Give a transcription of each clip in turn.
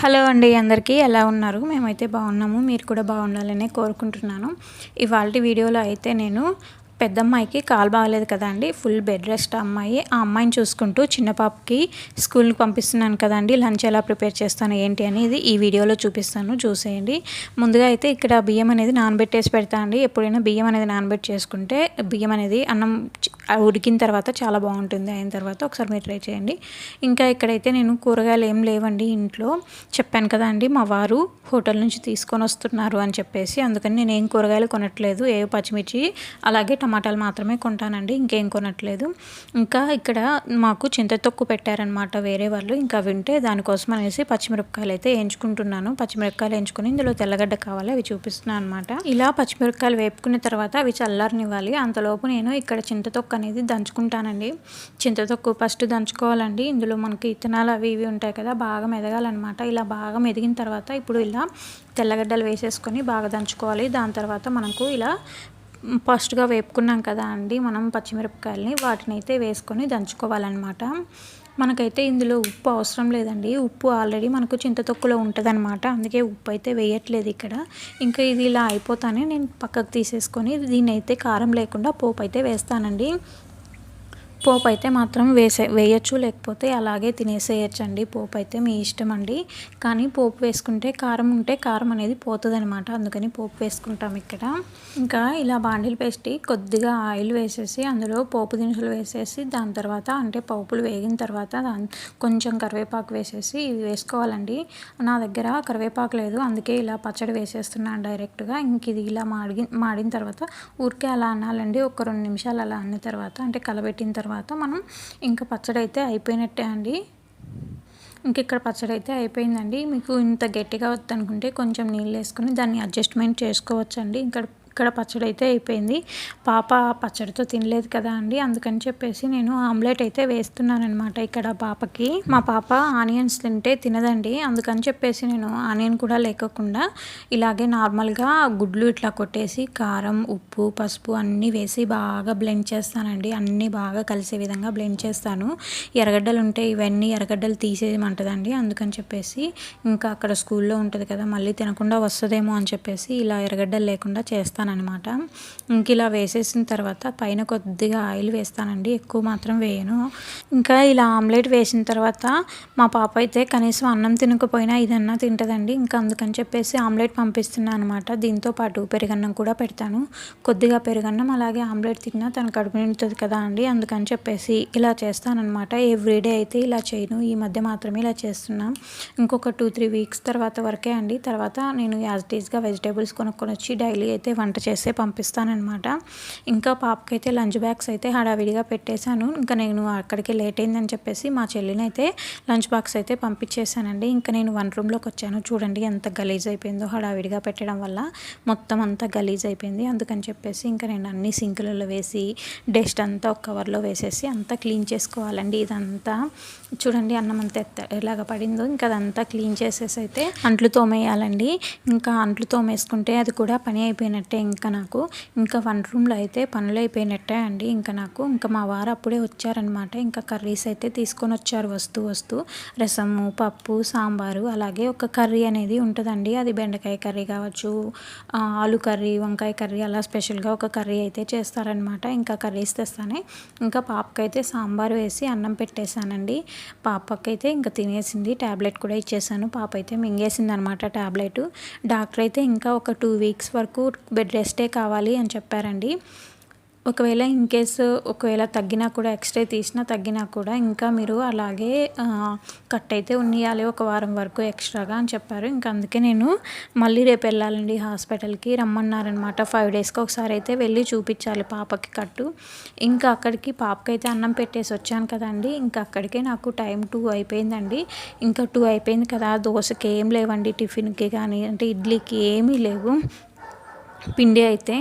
Hello అండి అందరికీ ఎలా ఉన్నారు? మేమైతే బాగున్నాము మీరు కూడా బాగుండాలనే కోరుకుంటున్నాను. ఇవాళ వీడియోలో అయితే నేను పెద్దమ్మాయికి కాలు బాగలేదు కదా అండి ఫుల్ బెడ్ రెస్ట్ అమ్మాయి. ఆ అమ్మాయిని చూసుకుంటూ చిన్న పాపకి స్కూల్కి పంపిస్తున్నాను కదండి. లంచ్ ఎలా ప్రిపేర్ చేస్తాను ఏంటి అనేది ఈ వీడియోలో చూపిస్తాను. చూసేయండి. ముందుగా అయితే ఇక్కడ బియ్యం అనేది నానబెట్టేసి పెడతా అండి. ఎప్పుడైనా బియ్యం అనేది నానబెట్టి చేసుకుంటే బియ్యం అనేది అన్నం ఉడికిన తర్వాత చాలా బాగుంటుంది. అయిన తర్వాత ఒకసారి మీరు ట్రై చేయండి. ఇంకా ఇక్కడైతే నేను కూరగాయలు ఏం లేవండి ఇంట్లో. చెప్పాను కదా అండి మా వారు హోటల్ నుంచి తీసుకొని వస్తున్నారు అని చెప్పేసి. అందుకని నేను ఏం కూరగాయలు కొనట్లేదు. ఏ పచ్చిమిర్చి అలాగే టమాటాలు మాత్రమే కొంటానండి ఇంకేం కొనట్లేదు. ఇంకా ఇక్కడ మాకు చింతతొక్కు పెట్టారనమాట వేరే వాళ్ళు. ఇంకా వింటే దానికోసం అనేసి పచ్చిమిరపకాయలు అయితే వేయించుకుంటున్నాను పచ్చిమిరపకాయలు వేయించుకుని ఇందులో తెల్లగడ్డ కావాలి అవి చూపిస్తున్నాను అనమాట ఇలా పచ్చిమిరపకాయలు వేపుకున్న తర్వాత అవి చల్లారనివ్వాలి. అంతలోపు నేను ఇక్కడ చింతతొక్కు అనేది దంచుకుంటానండి. చింతతొక్కు ఫస్ట్ దంచుకోవాలండి. ఇందులో మనకి ఇత్తనాలు అవి ఇవి ఉంటాయి కదా బాగా మెదగాలన్నమాట. ఇలా బాగా మెదిగిన తర్వాత ఇప్పుడు ఇలా తెల్లగడ్డలు వేసేసుకొని బాగా దంచుకోవాలి. దాని తర్వాత మనకు ఇలా ఫస్ట్గా వేపుకున్నాం కదా అండి మనం పచ్చిమిరపకాయలని వాటిని అయితే వేసుకొని దంచుకోవాలన్నమాట. మనకైతే ఇందులో ఉప్పు అవసరం లేదండి. ఉప్పు ఆల్రెడీ మనకు చింతతొక్కులో ఉంటుందన్నమాట. అందుకే ఉప్పు అయితే వేయట్లేదు ఇక్కడ. ఇంకా ఇది ఇలా అయిపోతానే నేను పక్కకు తీసేసుకొని దీన్ని అయితే కారం లేకుండా పోపు అయితే వేస్తానండి. పోపు అయితే మాత్రం వేసే వేయచ్చు లేకపోతే అలాగే తినేసేయచ్చు అండి పోపు అయితే మీ ఇష్టం అండి కానీ పోపు వేసుకుంటే కారం ఉంటే కారం అనేది పోతుంది అనమాట అందుకని పోపు వేసుకుంటాం ఇక్కడ. ఇంకా ఇలా బాండిల్ పేస్ట్ కొద్దిగా ఆయిల్ వేసేసి అందులో పోపు దినుసులు వేసేసి దాని తర్వాత అంటే పోపులు వేగిన తర్వాత కొంచెం కరివేపాకు వేసేసి ఇవి వేసుకోవాలండి. నా దగ్గర కరివేపాకు లేదు. అందుకే ఇలా పచ్చడి వేసేస్తున్నాను డైరెక్ట్గా. ఇంక ఇది ఇలా మాడి మాడిన తర్వాత ఊరికే అలా అనాలండి. ఒక రెండు నిమిషాలు అలా అన్న తర్వాత అంటే కలబెట్టిన తర్వాత తర్వాత మనం ఇంకా పచ్చడి అయితే అయిపోయినట్టే అండి. ఇంక ఇక్కడ పచ్చడి అయితే అయిపోయిందండి. మీకు ఇంత గట్టిగా వద్దనుకుంటే కొంచెం నీళ్ళు వేసుకొని దాన్ని అడ్జస్ట్మెంట్ చేసుకోవచ్చండి. ఇక్కడ ఇక్కడ పచ్చడి అయితే అయిపోయింది. పాప పచ్చడితో తినలేదు కదా అండి. అందుకని చెప్పేసి నేను ఆమ్లెట్ అయితే వేస్తున్నాను అనమాట ఇక్కడ పాపకి. మా పాప ఆనియన్స్ తింటే తినదండి. అందుకని చెప్పేసి నేను ఆనియన్ కూడా లేకోకుండా ఇలాగే నార్మల్గా గుడ్లు ఇట్లా కొట్టేసి కారం ఉప్పు పసుపు అన్నీ వేసి బాగా బ్లెండ్ చేస్తానండి. అన్నీ బాగా కలిసే విధంగా బ్లెండ్ చేస్తాను. ఎర్రగడ్డలు ఉంటే ఇవన్నీ ఎర్రగడ్డలు తీసేయమంటదండి. అందుకని చెప్పేసి ఇంకా అక్కడ స్కూల్లో ఉంటుంది కదా మళ్ళీ తినకుండా వస్తుందేమో అని చెప్పేసి ఇలా ఎర్రగడ్డలు లేకుండా చేస్తాను. అనమాట ఇంక ఇలా వేసేసిన తర్వాత పైన కొద్దిగా ఆయిల్ వేస్తానండి. ఎక్కువ మాత్రం వేయను. ఇంకా ఇలా ఆమ్లెట్ వేసిన తర్వాత మా పాప అయితే కనీసం అన్నం తినకపోయినా ఇదన్నా తింటుందండి. ఇంకా అందుకని చెప్పేసి ఆమ్లెట్ పంపిస్తున్నాను అనమాట దీంతో పాటు పెరుగన్నం కూడా పెడతాను. కొద్దిగా పెరుగన్నం అలాగే ఆమ్లెట్ తిన్నా తన కడుపు నిండుతుంది కదా అండి. అందుకని చెప్పేసి ఇలా చేస్తానమాట ఎవ్రీడే అయితే ఇలా చేయను. ఈ మధ్య మాత్రమే ఇలా చేస్తున్నాం. ఇంకొక టూ త్రీ వీక్స్ తర్వాత వరకే అండి. తర్వాత నేను యాజ్ టీజ్గా వెజిటేబుల్స్ కొనుక్కొని వచ్చి డైలీ అయితే వంట వంట చేస్తే పంపిస్తానమాట ఇంకా పాపకైతే లంచ్ బ్యాగ్స్ అయితే హడావిడిగా పెట్టేశాను. ఇంకా నేను అక్కడికి లేట్ అయిందని చెప్పేసి మా చెల్లిని అయితే లంచ్ బాక్స్ అయితే పంపించేశానండి. ఇంకా నేను వన్ రూమ్లోకి వచ్చాను. చూడండి ఎంత గలీజ్ అయిపోయిందో హడావిడిగా పెట్టడం వల్ల మొత్తం అంతా గలీజ్ అయిపోయింది. అందుకని చెప్పేసి ఇంకా నేను అన్ని సింకులలో వేసి డస్ట్ అంతా ఒక కవర్లో వేసేసి అంతా క్లీన్ చేసుకోవాలండి ఇదంతా. చూడండి అన్నం అంతా ఎత్త ఎలాగ పడిందో ఇంకా అదంతా క్లీన్ చేసేసి అయితే అంట్లు తోమేయాలండి. ఇంకా అంట్లు తోమేసుకుంటే అది కూడా పని అయిపోయినట్టే ఇంకా నాకు ఇంకా వన్ రూమ్లో అయితే పనులు అయిపోయినట్టే అండి. ఇంకా నాకు ఇంకా మా వారు అప్పుడే వచ్చారనమాట ఇంకా కర్రీస్ అయితే తీసుకొని వచ్చారు వస్తూ వస్తూ. రసము పప్పు సాంబారు అలాగే ఒక కర్రీ అనేది ఉంటుందండి. అది బెండకాయ కర్రీ కావచ్చు ఆలు కర్రీ వంకాయ కర్రీ అలా స్పెషల్గా ఒక కర్రీ అయితే చేస్తారనమాట ఇంకా కర్రీస్ తెస్తానే. ఇంకా పాపకైతే సాంబార్ వేసి అన్నం పెట్టేశానండి. పాపకైతే ఇంకా తినేసింది. ట్యాబ్లెట్ కూడా ఇచ్చేసాను పాప అయితే మింగేసింది అనమాట ట్యాబ్లెట్ డాక్టర్ అయితే ఇంకా ఒక టూ వీక్స్ వరకు బెడ్ రెస్టే కావాలి అని చెప్పారండి. ఒకవేళ ఇన్ కేసు ఒకవేళ తగ్గినా కూడా ఎక్స్రే తీసినా తగ్గినా కూడా ఇంకా మీరు అలాగే కట్ అయితే ఉన్నియాలి ఒక వారం వరకు ఎక్స్ట్రాగా అని చెప్పారు. ఇంకా అందుకే నేను మళ్ళీ రేపు వెళ్ళాలండి హాస్పిటల్కి రమ్మన్నారనమాట. ఫైవ్ డేస్కి ఒకసారి అయితే వెళ్ళి చూపించాలి పాపకి కట్టు. ఇంకా అక్కడికి పాపకి అయితే అన్నం పెట్టేసి వచ్చాను కదండి. ఇంకా అక్కడికే నాకు టైం టూ అయిపోయిందండి. ఇంకా టూ అయిపోయింది కదా దోశకి ఏం లేవండి టిఫిన్కి కానీ అంటే ఇడ్లీకి ఏమీ లేవు. పిండి అయితే.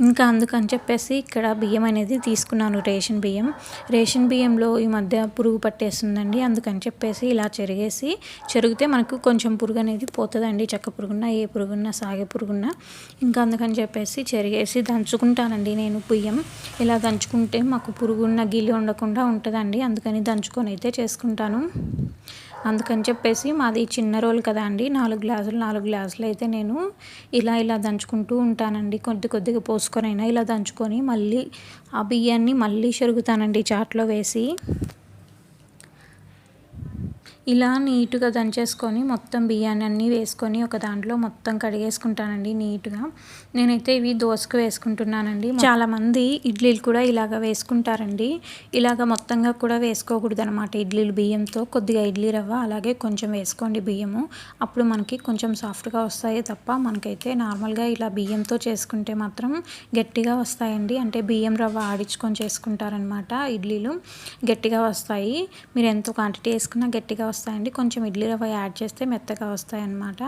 ఇంకా అందుకని చెప్పేసి ఇక్కడ బియ్యం అనేది తీసుకున్నాను రేషన్ బియ్యం. రేషన్ బియ్యంలో ఈ మధ్య పురుగు పట్టేస్తుందండి. అందుకని చెప్పేసి ఇలా చెరిగేసి చెరిగితే మనకు కొంచెం పురుగు అనేది పోతుందండి. చెక్క పురుగున్న ఏ పురుగున్నా సాగే పురుగున్నా. ఇంకా అందుకని చెప్పేసి చెరిగేసి దంచుకుంటానండి నేను బియ్యం. ఇలా దంచుకుంటే మాకు పురుగున్న గిల్లి ఉండకుండా ఉంటుందండి. అందుకని దంచుకొని అయితే చేసుకుంటాను. అందుకని చెప్పేసి మాది చిన్న రోల్ కదా అండి. నాలుగు గ్లాసులు నాలుగు గ్లాసులు అయితే నేను ఇలా ఇలా దంచుకుంటూ ఉంటానండి. కొద్ది కొద్దిగా పోసుకొని అయినా ఇలా దంచుకొని మళ్ళీ ఆ బియ్యాన్ని మళ్ళీ చెరుగుతానండి చాట్లో వేసి. ఇలా నీట్గా దంచేసుకొని మొత్తం బియ్యాన్ని అన్నీ వేసుకొని ఒక దాంట్లో మొత్తం కడిగేసుకుంటానండి నీట్గా. నేనైతే ఇవి దోసకు వేసుకుంటున్నానండి. చాలామంది ఇడ్లీలు కూడా ఇలాగ వేసుకుంటారండి. ఇలాగ మొత్తంగా కూడా వేసుకోకూడదు అనమాట ఇడ్లీలు బియ్యంతో. కొద్దిగా ఇడ్లీ రవ్వ అలాగే కొంచెం వేసుకోండి బియ్యము. అప్పుడు మనకి కొంచెం సాఫ్ట్గా వస్తాయి తప్ప మనకైతే నార్మల్గా ఇలా బియ్యంతో చేసుకుంటే మాత్రం గట్టిగా వస్తాయండి. అంటే బియ్యం రవ్వ ఆడించుకొని చేసుకుంటారనమాట ఇడ్లీలు. గట్టిగా వస్తాయి. మీరు ఎంతో క్వాంటిటీ వేసుకున్నా గట్టిగా వస్తాయండి. కొంచెం ఇడ్లీ రవ్వ యాడ్ చేస్తే మెత్తగా వస్తాయన్నమాట.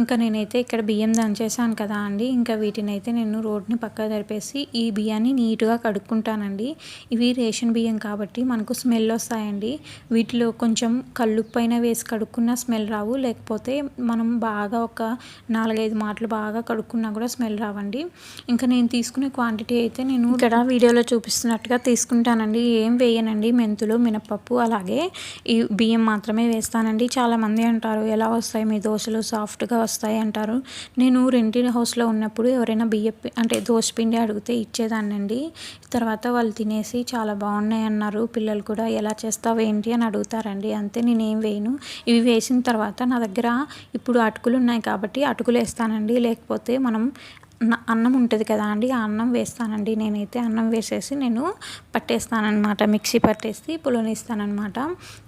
ఇంకా నేనైతే ఇక్కడ బియ్యం దంచేసాను కదా అండి. ఇంకా వీటిని అయితే నేను రోడ్ని పక్క జరిపేసి ఈ బియ్యాన్ని నీట్గా కడుక్కుంటానండి. ఇవి రేషన్ బియ్యం కాబట్టి మనకు స్మెల్ వస్తాయండి. వీటిలో కొంచెం కళ్ళు పైన వేసి కడుక్కున్న స్మెల్ రావు. లేకపోతే మనం బాగా ఒక నాలుగైదు మాటలు బాగా కడుక్కున్నా కూడా స్మెల్ రావండి. ఇంకా నేను తీసుకునే క్వాంటిటీ అయితే నేను ఇక్కడ వీడియోలో చూపిస్తున్నట్టుగా తీసుకుంటానండి. ఏం వేయనండి. మెంతులు మినపప్పు అలాగే ఈ బియ్యం మాత్రం మాత్రమే వేస్తానండి. చాలామంది అంటారు ఎలా వస్తాయి మీ దోశలు? సాఫ్ట్గా వస్తాయి అంటారు. నేను రెంటి హౌస్లో ఉన్నప్పుడు ఎవరైనా బియ్య అంటే దోశ పిండి అడిగితే ఇచ్చేదాన్నండి. తర్వాత వాళ్ళు తినేసి చాలా బాగున్నాయి అన్నారు. పిల్లలు కూడా ఎలా చేస్తావు? ఏంటి? అని అడుగుతారండి. అంతే నేనేం వేయను. ఇవి వేసిన తర్వాత నా దగ్గర ఇప్పుడు అటుకులు ఉన్నాయి కాబట్టి అటుకులు వేస్తానండి. లేకపోతే మనం అన్నం ఉంటుంది కదా అండి ఆ అన్నం వేస్తానండి. నేనైతే అన్నం వేసేసి నేను పట్టేస్తానమాట మిక్సీ పట్టేసి పులనిస్తానమాట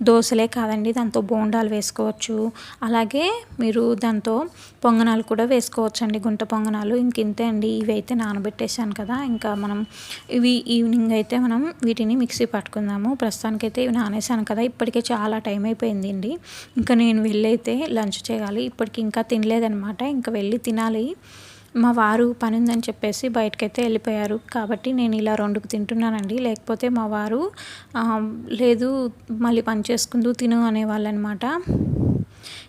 దోశలే కాదండి దాంతో బోండాలు వేసుకోవచ్చు. అలాగే మీరు దాంతో పొంగనాలు కూడా వేసుకోవచ్చు అండి గుంట పొంగనాలు. ఇంకింతే అండి ఇవి అయితే నానబెట్టేసాను కదా. ఇంకా మనం ఇవి ఈవినింగ్ అయితే మనం వీటిని మిక్సీ పట్టుకుందాము. ప్రస్తుతానికైతే ఇవి నానేసాను కదా ఇప్పటికే చాలా టైం అయిపోయింది అండి ఇంకా నేను వెళ్ళైతే లంచ్ చేయాలి. ఇప్పటికి ఇంకా తినలేదనమాట ఇంకా వెళ్ళి తినాలి. మా వారు పని ఉందని చెప్పేసి బయటకైతే వెళ్ళిపోయారు. కాబట్టి నేను ఇలా రెండుకు తింటున్నానండి. లేకపోతే మా వారు లేదు మళ్ళీ పని చేసుకుందు తిను అనేవాళ్ళు అనమాట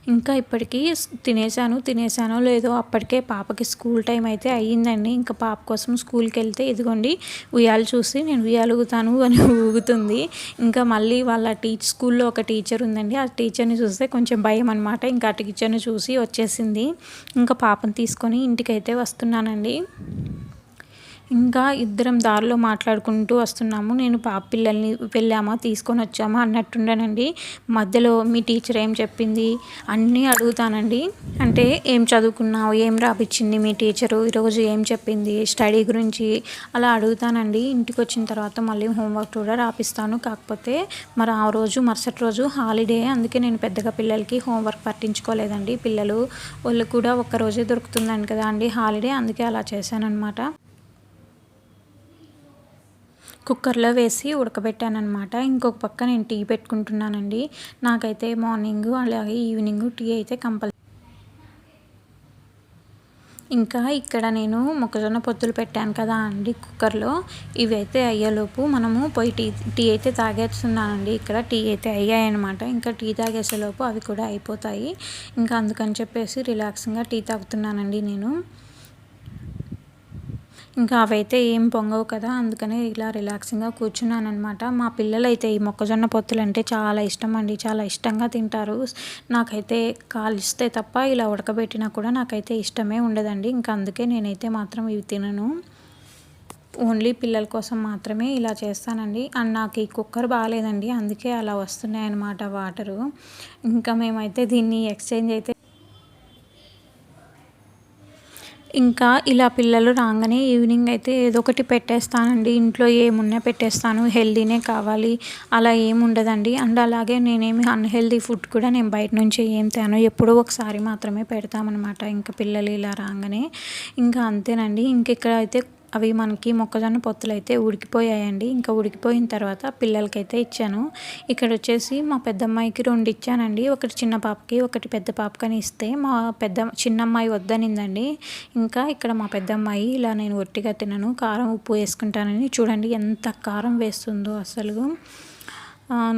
ఇంకా ఇప్పటికీ తినేసాను తినేసానో లేదో అప్పటికే పాపకి స్కూల్ టైం అయితే అయ్యిందండి. ఇంకా పాప కోసం స్కూల్కి వెళ్తే ఇదిగోండి ఉయ్యాలు చూసి నేను ఉయ్యాలుగుతాను అని ఊగుతుంది. ఇంకా మళ్ళీ వాళ్ళ టీచ్ స్కూల్లో ఒక టీచర్ ఉందండి. ఆ టీచర్ని చూస్తే కొంచెం భయం అనమాట ఇంకా ఆ టీచర్ని చూసి వచ్చేసింది. ఇంకా పాపను తీసుకొని ఇంటికైతే వస్తున్నానండి. ఇంకా ఇద్దరం దారిలో మాట్లాడుకుంటూ వస్తున్నాము. నేను పాప పిల్లల్ని వెళ్ళామా తీసుకొని వచ్చామా అన్నట్టుండనండి. మధ్యలో మీ టీచర్ ఏం చెప్పింది? అన్నీ అడుగుతానండి. అంటే ఏం చదువుకున్నావు? ఏం రాపిచ్చింది మీ టీచరు? ఈరోజు ఏం చెప్పింది? స్టడీ గురించి అలా అడుగుతానండి. ఇంటికి వచ్చిన తర్వాత మళ్ళీ హోంవర్క్ కూడా రాపిస్తాను. కాకపోతే మరి ఆ రోజు మరుసటి రోజు హాలిడే. అందుకే నేను పెద్దగా పిల్లలకి హోంవర్క్ పట్టించుకోలేదండి. పిల్లలు వాళ్ళు కూడా ఒక్కరోజే దొరుకుతుందని కదా అండి హాలిడే. అందుకే అలా చేశాను అనమాట కుక్కర్లో వేసి ఉడకబెట్టానమాట ఇంకొక పక్క నేను టీ పెట్టుకుంటున్నానండి. నాకైతే మార్నింగ్ అలాగే ఈవినింగ్ టీ అయితే కంపల్ ఇంకా ఇక్కడ నేను మొక్కజొన్న పొత్తులు పెట్టాను కదా అండి కుక్కర్లో. ఇవి అయితే అయ్యేలోపు మనము పోయి టీ టీ అయితే తాగేస్తున్నానండి. ఇక్కడ టీ అయితే అయ్యాయన్నమాట. ఇంకా టీ తాగేసేలోపు అవి కూడా అయిపోతాయి. ఇంకా అందుకని చెప్పేసి రిలాక్స్గా టీ తాగుతున్నానండి నేను. ఇంకా అవైతే ఏం పొంగవు కదా అందుకనే ఇలా రిలాక్సింగ్గా కూర్చున్నాను అనమాట మా పిల్లలైతే ఈ మొక్కజొన్న పొత్తులు అంటే చాలా ఇష్టం అండి చాలా ఇష్టంగా తింటారు. నాకైతే కాలిస్తే తప్ప ఇలా ఉడకబెట్టినా కూడా నాకైతే ఇష్టమే ఉండదండి. ఇంకా అందుకే నేనైతే మాత్రం ఇవి తినను. ఓన్లీ పిల్లల కోసం మాత్రమే ఇలా చేస్తానండి. అండ్ నాకు ఈ కుక్కర్ బాగాలేదండి అందుకే అలా వస్తున్నాయన్నమాట వాటరు. ఇంకా మేమైతే దీన్ని ఎక్స్చేంజ్ అయితే ఇంకా ఇలా పిల్లలు రాగానే ఈవినింగ్ అయితే ఏదో ఒకటి పెట్టేస్తానండి. ఇంట్లో ఏమున్నా పెట్టేస్తాను. హెల్దీనే కావాలి. అలా ఏముండదండి అండ్ అలాగే నేనేమి అన్హెల్దీ ఫుడ్ కూడా నేను బయట నుంచి ఏం తేను. ఎప్పుడో ఒకసారి మాత్రమే పెడతామన్నమాట. ఇంకా పిల్లలు ఇలా రాగానే. ఇంకా అంతేనండి. ఇంక ఇక్కడ అయితే అవి మనకి మొక్కజొన్న పొత్తులు అయితే ఉడికిపోయాయండి. ఇంకా ఉడికిపోయిన తర్వాత పిల్లలకైతే ఇచ్చాను. ఇక్కడ వచ్చేసి మా పెద్దమ్మాయికి రెండు ఇచ్చానండి. ఒకటి చిన్న పాపకి ఒకటి పెద్ద పాపకని ఇస్తే మా పెద్ద చిన్నమ్మాయి వద్దనిందండి. ఇంకా ఇక్కడ మా పెద్దమ్మాయి ఇలా నేను ఒట్టిగా తినను. కారం ఉప్పు వేసుకుంటానని. చూడండి ఎంత కారం వేస్తుందో అసలు.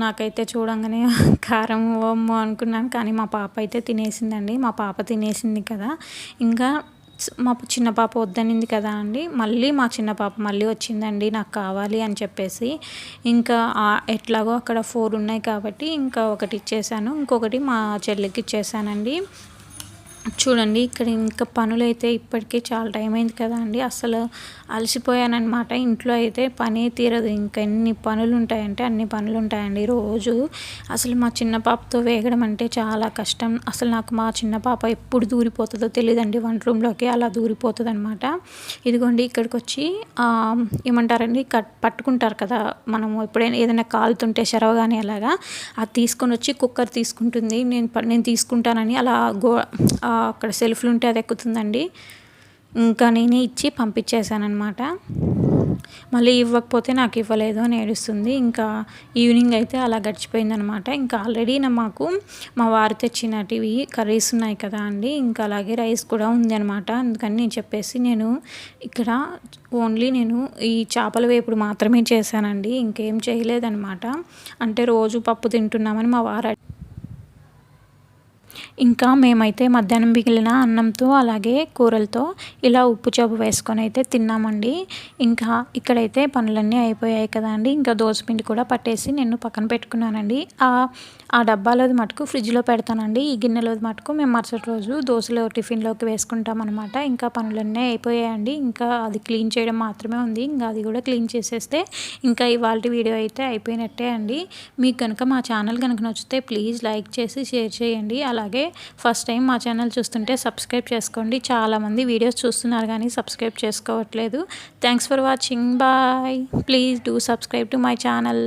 నాకైతే చూడంగానే కారం ఓమ్మో అనుకున్నాను. కానీ మా పాప అయితే తినేసిందండి. మా పాప తినేసింది కదా. ఇంకా మా చిన్న పాప వద్దనింది కదా అండి. మళ్ళీ మా చిన్న పాప మళ్ళీ వచ్చిందండి నాకు కావాలి అని చెప్పేసి. ఇంకా ఎట్లాగో అక్కడ ఫోర్ ఉన్నాయి కాబట్టి ఇంకా ఒకటి ఇచ్చేసాను. ఇంకొకటి మా చెల్లికి ఇచ్చేసానండి. చూడండి ఇక్కడ ఇంకా పనులు అయితే ఇప్పటికే చాలా టైం అయింది కదా అండి. అసలు అలసిపోయానమాట ఇంట్లో అయితే పనే తీరదు. ఇంకా ఎన్ని పనులు ఉంటాయంటే అన్ని పనులు ఉంటాయండి రోజు. అసలు మా చిన్న పాపతో వేగడం అంటే చాలా కష్టం. అసలు నాకు మా చిన్న పాప ఎప్పుడు దూరిపోతుందో తెలియదండి వంట రూమ్లోకి అలా దూరిపోతుంది అనమాట ఇదిగోండి ఇక్కడికి వచ్చి ఏమంటారండి కట్ పట్టుకుంటారు కదా మనము. ఎప్పుడైనా ఏదైనా కాలుతుంటే చెరవ కానీ అలాగా అది తీసుకొని వచ్చి కుక్కర్ తీసుకుంటుంది. నేను ప- నేను తీసుకుంటానని అలా గో అక్కడ సెల్ఫ్లు ఉంటే అది ఎక్కుతుందండి. ఇంకా నేనే ఇచ్చి పంపించేశానమాట మళ్ళీ ఇవ్వకపోతే నాకు ఇవ్వలేదు అని ఏడుస్తుంది. ఇంకా ఈవినింగ్ అయితే అలా గడిచిపోయిందనమాట ఇంకా ఆల్రెడీ నా మాకు మా వారు తెచ్చినటివి కర్రీస్ ఉన్నాయి కదా అండి. ఇంకా అలాగే రైస్ కూడా ఉంది అనమాట అందుకని నేను చెప్పేసి నేను ఇక్కడ ఓన్లీ నేను ఈ చేపల వేపుడు మాత్రమే చేశానండి. ఇంకేం చేయలేదన్నమాట. అంటే రోజు పప్పు తింటున్నామని మా వారు ఇంకా మేమైతే మధ్యాహ్నం మిగిలిన అన్నంతో అలాగే కూరలతో ఇలా ఉప్పు చేప వేసుకొని అయితే తిన్నామండి. ఇంకా ఇక్కడైతే పనులన్నీ అయిపోయాయి కదా అండి. ఇంకా దోసపిండి కూడా పట్టేసి నేను పక్కన పెట్టుకున్నానండి. ఆ ఆ డబ్బాలోది మటుకు ఫ్రిడ్జ్లో పెడతానండి. ఈ గిన్నెలోది మటుకు మేము మరుసటి రోజు దోశలో టిఫిన్లోకి వేసుకుంటాం అనమాట ఇంకా పనులన్నీ అయిపోయాయండి. ఇంకా అది క్లీన్ చేయడం మాత్రమే ఉంది. ఇంకా అది కూడా క్లీన్ చేసేస్తే ఇంకా ఇవాళ వీడియో అయితే అయిపోయినట్టే అండి. మీకు కనుక మా ఛానల్ కనుక నచ్చితే ప్లీజ్ లైక్ చేసి షేర్ చేయండి. అలా అలాగే ఫస్ట్ టైం మా ఛానల్ చూస్తుంటే సబ్స్క్రైబ్ చేసుకోండి. చాలామంది వీడియోస్ చూస్తున్నారు కానీ సబ్స్క్రైబ్ చేసుకోవట్లేదు. Thanks for watching bye please do subscribe to my channel